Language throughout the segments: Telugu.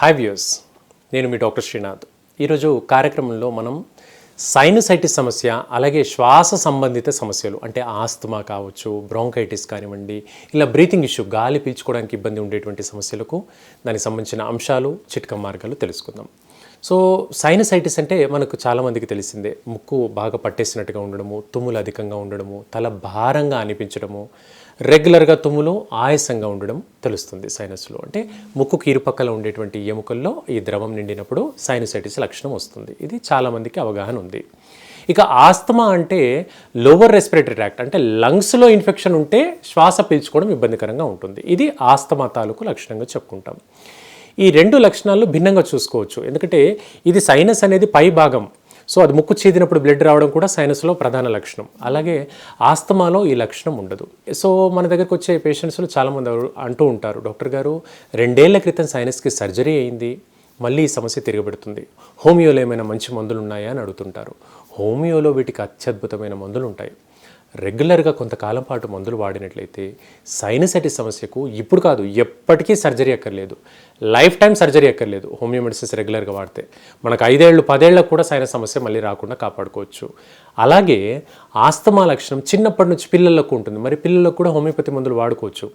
హాయ్ వ్యూస్ నేను మీ డాక్టర్ శ్రీనాథ్. ఈరోజు కార్యక్రమంలో మనం సైనసైటిస్ సమస్య అలాగే శ్వాస సంబంధిత సమస్యలు అంటే ఆస్తమా కావచ్చు బ్రోంకైటిస్ కానివ్వండి ఇలా బ్రీతింగ్ ఇష్యూ గాలి పీల్చుకోవడానికి ఇబ్బంది ఉండేటువంటి సమస్యలకు దానికి సంబంధించిన అంశాలు చిట్క మార్గాలు తెలుసుకుందాం. సో సైనసైటిస్ అంటే మనకు చాలామందికి తెలిసిందే. ముక్కు బాగా పట్టేసినట్టుగా ఉండడము తుమ్ములు అధికంగా ఉండడము తల భారంగా అనిపించడము రెగ్యులర్గా తుమ్ములు ఆయాసంగా ఉండడం తెలుస్తుంది సైనస్లో. అంటే ముక్కుకి ఇరుపక్కల ఉండేటువంటి ఎముకల్లో ఈ ద్రవం నిండినప్పుడు సైనసైటిస్ లక్షణం వస్తుంది. ఇది చాలామందికి అవగాహన ఉంది. ఇక ఆస్తమా అంటే లోవర్ రెస్పిరేటరీ ట్రాక్ట్ అంటే లంగ్స్లో ఇన్ఫెక్షన్ ఉంటే శ్వాస పీల్చుకోవడం ఇబ్బందికరంగా ఉంటుంది. ఇది ఆస్తమా తాలూకు లక్షణంగా చెప్పుకుంటాం. ఈ రెండు లక్షణాలు భిన్నంగా చూసుకోవచ్చు. ఎందుకంటే ఇది సైనస్ అనేది పై భాగం. సో అది ముక్కు చీదినప్పుడు బ్లడ్ రావడం కూడా సైనస్లో ప్రధాన లక్షణం. అలాగే ఆస్తమాలో ఈ లక్షణం ఉండదు. సో మన దగ్గరకు వచ్చే పేషెంట్స్లో చాలామంది అంటూ ఉంటారు డాక్టర్ గారు రెండేళ్ళ క్రితం సైనస్కి సర్జరీ అయింది మళ్ళీ ఈ సమస్య తిరగబెడుతుంది. హోమియోలో ఏమైనా మంచి మందులు ఉన్నాయా అని అడుగుతుంటారు. హోమియోలో వీటికి అత్యద్భుతమైన మందులు ఉంటాయి రెగ్యులర్గా కొంతకాలం పాటు మందులు వాడినట్లయితే సైనసైటిస్ సమస్యకు ఇప్పుడు కాదు ఎప్పటికీ సర్జరీ అక్కర్లేదు. లైఫ్ టైం సర్జరీ అక్కర్లేదు హోమియో మెడిసిన్స్ రెగ్యులర్గా వాడితే. మనకు ఐదేళ్ళు పదేళ్ళకు కూడా సైనస్ సమస్య మళ్ళీ రాకుండా కాపాడుకోవచ్చు. అలాగే ఆస్తమా లక్షణం చిన్నప్పటి నుంచి పిల్లలకు ఉంటుంది. మరి పిల్లలకు కూడా హోమియోపతి మందులు వాడుకోవచ్చు.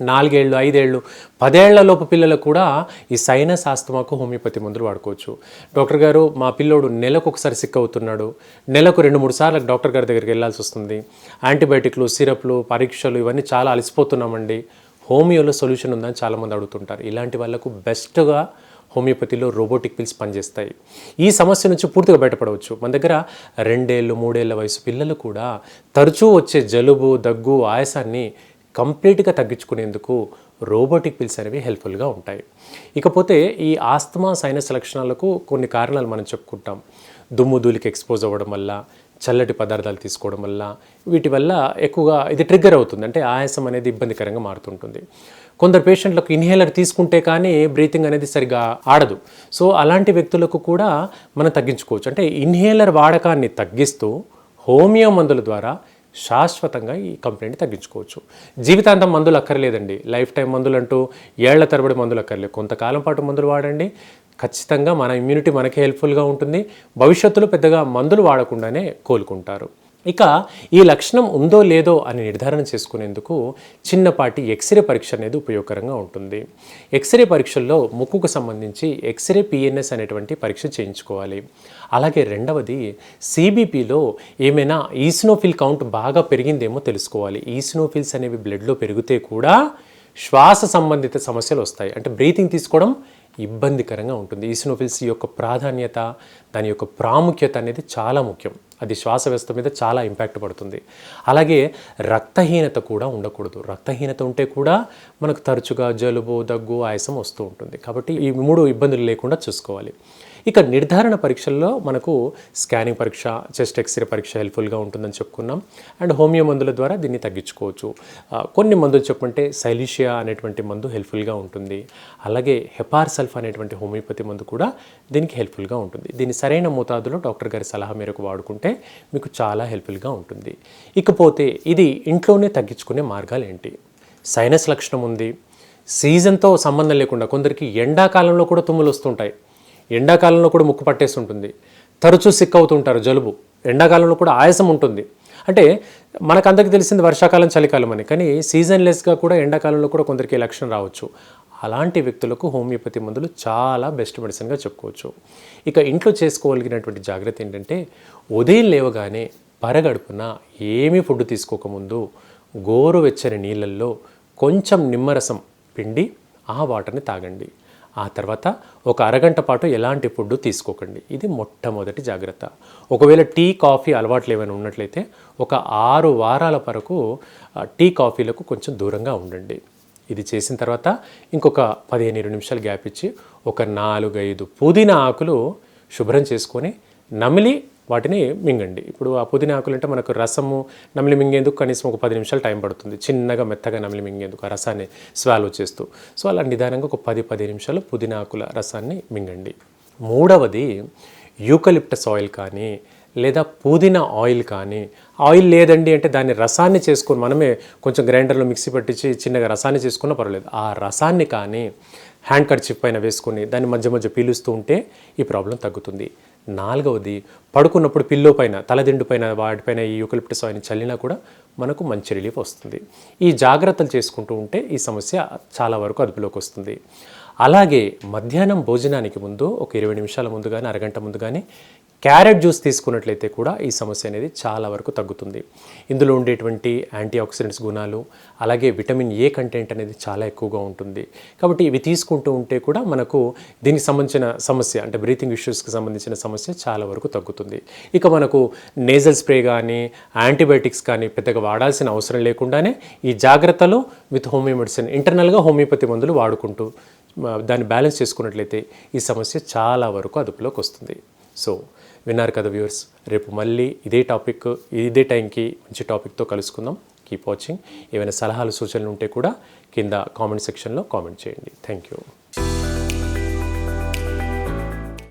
నాలుగేళ్ళు ఐదేళ్ళు పదేళ్ళలోపు పిల్లలకు కూడా ఈ సైనస్ ఆస్తమాకు హోమియోపతి మందులు వాడుకోవచ్చు. డాక్టర్ గారు మా పిల్లోడు నెలకు ఒకసారి సిక్ అవుతున్నాడు. నెలకు రెండు మూడు సార్లు డాక్టర్ గారి దగ్గరికి వెళ్ళాల్సి వస్తుంది. యాంటీబయాటిక్లు సిరప్లు పరీక్షలు ఇవన్నీ చాలా అలసిపోతున్నామండి. హోమియోలో సొల్యూషన్ ఉందని చాలామంది అడుగుతుంటారు. ఇలాంటి వాళ్ళకు బెస్ట్గా హోమియోపతిలో రోబోటిక్ పిల్స్ పనిచేస్తాయి. ఈ సమస్య నుంచి పూర్తిగా బయటపడవచ్చు. మన దగ్గర రెండేళ్ళు మూడేళ్ళ వయసు పిల్లలు కూడా తరచూ వచ్చే జలుబు దగ్గు ఆయాసాన్ని కంప్లీట్గా తగ్గించుకునేందుకు రోబోటిక్ పిల్స్ అనేవి హెల్ప్ఫుల్గా ఉంటాయి. ఇకపోతే ఈ ఆస్తమా సైనస్ లక్షణాలకు కొన్ని కారణాలు మనం చెప్పుకుంటాం. దుమ్ము ధూళికి ఎక్స్పోజ్ అవ్వడం వల్ల చల్లటి పదార్థాలు తీసుకోవడం వల్ల వీటి వల్ల ఎక్కువగా ఇది ట్రిగ్గర్ అవుతుంది. అంటే ఆయాసం అనేది ఇబ్బందికరంగా మారుతుంటుంది. కొందరు పేషెంట్లకు ఇన్హేలర్ తీసుకుంటే కానీ బ్రీతింగ్ అనేది సరిగా ఆడదు. సో అలాంటి వ్యక్తులకు కూడా మనం తగ్గించుకోవచ్చు. అంటే ఇన్హేలర్ వాడకాన్ని తగ్గిస్తూ హోమియో మందుల ద్వారా శాశ్వతంగా ఈ కంప్లైంట్ తగ్గించుకోవచ్చు. జీవితాంతం మందులు అక్కర్లేదండి. లైఫ్ టైం మందులు అంటూ ఏళ్ళ తరబడి మందులు అక్కర్లేదు కొంతకాలం పాటు మందులు వాడండి. ఖచ్చితంగా మన ఇమ్యూనిటీ మనకి హెల్ప్ఫుల్గా ఉంటుంది. భవిష్యత్తులో పెద్దగా మందులు వాడకుండానే కోలుకుంటారు. ఇక ఈ లక్షణం ఉందో లేదో అని నిర్ధారణ చేసుకునేందుకు చిన్నపాటి ఎక్స్రే పరీక్ష అనేది ఉపయోగకరంగా ఉంటుంది. ఎక్స్రే పరీక్షల్లో ముక్కుకు సంబంధించి ఎక్స్రే పిఎన్ఎస్ అనేటువంటి పరీక్ష చేయించుకోవాలి. అలాగే రెండవది సిబిపిలో ఏమైనా ఈస్నోఫిల్ కౌంట్ బాగా పెరిగిందేమో తెలుసుకోవాలి. ఈస్నోఫిల్స్ అనేవి బ్లడ్లో పెరిగితే కూడా శ్వాస సంబంధిత సమస్యలు వస్తాయి. అంటే బ్రీతింగ్ తీసుకోవడం ఇబ్బందికరంగా ఉంటుంది. ఈసినోఫిల్స్ యొక్క ప్రాధాన్యత దాని యొక్క ప్రాముఖ్యత అనేది చాలా ముఖ్యం. అది శ్వాస వ్యవస్థ మీద చాలా ఇంపాక్ట్ పడుతుంది. అలాగే రక్తహీనత కూడా ఉండకూడదు. రక్తహీనత ఉంటే కూడా మనకు తరచుగా జలుబు దగ్గు ఆయాసం వస్తూ ఉంటుంది. కాబట్టి ఈ మూడు ఇబ్బందులు లేకుండా చూసుకోవాలి. ఇక నిర్ధారణ పరీక్షల్లో మనకు స్కానింగ్ పరీక్ష చెస్ట్ ఎక్స్రే పరీక్ష హెల్ప్ఫుల్గా ఉంటుందని చెప్పుకున్నాం. అండ్ హోమియో మందుల ద్వారా దీన్ని తగ్గించుకోవచ్చు. కొన్ని మందులు చెప్పుకుంటే సైలిషియా అనేటువంటి మందు హెల్ప్ఫుల్గా ఉంటుంది. అలాగే హెపార్సల్ఫ్ అనేటువంటి హోమియోపతి మందు కూడా దీనికి హెల్ప్ఫుల్గా ఉంటుంది. దీన్ని సరైన మోతాదులో డాక్టర్ గారి సలహా మేరకు వాడుకుంటే మీకు చాలా హెల్ప్ఫుల్గా ఉంటుంది. ఇకపోతే ఇది ఇంట్లోనే తగ్గించుకునే మార్గాలు ఏంటి? సైనస్ లక్షణం ఉంది. సీజన్తో సంబంధం లేకుండా కొందరికి ఎండాకాలంలో కూడా తుమ్ములు వస్తుంటాయి. ఎండాకాలంలో కూడా ముక్కు పట్టేసి ఉంటుంది తరచూ సిక్ అవుతుంటారు జలుబు. ఎండాకాలంలో కూడా ఆయాసం ఉంటుంది. అంటే మనకందరికి తెలిసింది వర్షాకాలం చలికాలం అని. కానీ సీజన్లెస్గా కూడా ఎండాకాలంలో కూడా కొందరికి లక్షణం రావచ్చు. అలాంటి వ్యక్తులకు హోమియోపతి మందులు చాలా బెస్ట్ మెడిసిన్గా చెప్పుకోవచ్చు. ఇక ఇంట్లో చేసుకోగలిగినటువంటి జాగ్రత్త ఏంటంటే ఉదయం లేవగానే పరగడుపున ఏమీ ఫుడ్ తీసుకోకముందు గోరువెచ్చని నీళ్ళల్లో కొంచెం నిమ్మరసం పిండి ఆ వాటర్ని తాగండి. ఆ తర్వాత ఒక అరగంట పాటు ఎలాంటి ఫుడ్ తీసుకోకండి. ఇది మొట్టమొదటి జాగ్రత్త. ఒకవేళ టీ కాఫీ అలవాట్లు ఏమైనా ఉన్నట్లయితే ఒక ఆరు వారాల వరకు టీ కాఫీలకు కొంచెం దూరంగా ఉండండి. ఇది చేసిన తర్వాత ఇంకొక పదిహేను ఇరవై నిమిషాలు గ్యాప్ ఇచ్చి ఒక నాలుగైదు పుదీనా ఆకులు శుభ్రం చేసుకొని నమిలి వాటిని మింగండి. ఇప్పుడు ఆ పుదీనా ఆకులు అంటే మనకు రసము నమిలి మింగేందుకు కనీసం ఒక పది నిమిషాలు టైం పడుతుంది. చిన్నగా మెత్తగా నమిలి మింగేందుకు ఆ రసాన్ని స్వాలో చేస్తూ. సో అలా నిదానంగా ఒక పది పది నిమిషాలు పుదీనా ఆకుల రసాన్ని మింగండి. మూడవది యూకలిప్టస్ ఆయిల్ కానీ లేదా పుదీనా ఆయిల్ కానీ ఆయిల్ లేదండి అంటే దాన్ని రసాన్ని చేసుకొని మనమే కొంచెం గ్రైండర్లో మిక్సీ పట్టించి చిన్నగా రసాన్ని చేసుకున్నా పర్వాలేదు. ఆ రసాన్ని కానీ హ్యాండ్ కర్చిప్ పైన వేసుకొని దాన్ని మధ్య మధ్య పీలుస్తూ ఉంటే ఈ ప్రాబ్లం తగ్గుతుంది. నాలుగవది పడుకున్నప్పుడు పిల్లో పైన తలదిండు పైన వాటిపైన ఈ యూకలిప్టస్ ఆయన చల్లినా కూడా మనకు మంచి రిలీఫ్ వస్తుంది. ఈ జాగ్రత్తలు చేసుకుంటూ ఉంటే ఈ సమస్య చాలా వరకు అదుపులోకి వస్తుంది. అలాగే మధ్యాహ్నం భోజనానికి ముందు ఒక ఇరవై నిమిషాల ముందు కానీ అరగంట ముందు కానీ క్యారెట్ జ్యూస్ తీసుకున్నట్లయితే కూడా ఈ సమస్య అనేది చాలా వరకు తగ్గుతుంది. ఇందులో ఉండేటువంటి యాంటీ ఆక్సిడెంట్స్ గుణాలు అలాగే విటమిన్ ఏ కంటెంట్ అనేది చాలా ఎక్కువగా ఉంటుంది. కాబట్టి ఇవి తీసుకుంటూ ఉంటే కూడా మనకు దీనికి సంబంధించిన సమస్య అంటే బ్రీతింగ్ ఇష్యూస్కి సంబంధించిన సమస్య చాలా వరకు తగ్గుతుంది. ఇక మనకు నేజల్ స్ప్రే కానీ యాంటీబయాటిక్స్ కానీ పెద్దగా వాడాల్సిన అవసరం లేకుండానే ఈ జాగ్రత్తలు విత్ హోమియో మెడిసిన్ ఇంటర్నల్గా హోమియోపతి మందులు వాడుకుంటూ దాన్ని బ్యాలెన్స్ చేసుకున్నట్లయితే ఈ సమస్య చాలా వరకు అదుపులోకి వస్తుంది. సో విన్నారు కదా వ్యూవర్స్ రేపు మళ్ళీ ఇదే టాపిక్ ఇదే టైంకి మంచి టాపిక్తో కలుసుకుందాం. కీప్ వాచింగ్ ఏమైనా సలహాలు సూచనలు ఉంటే కూడా కింద కామెంట్ సెక్షన్లో కామెంట్ చేయండి. Thank you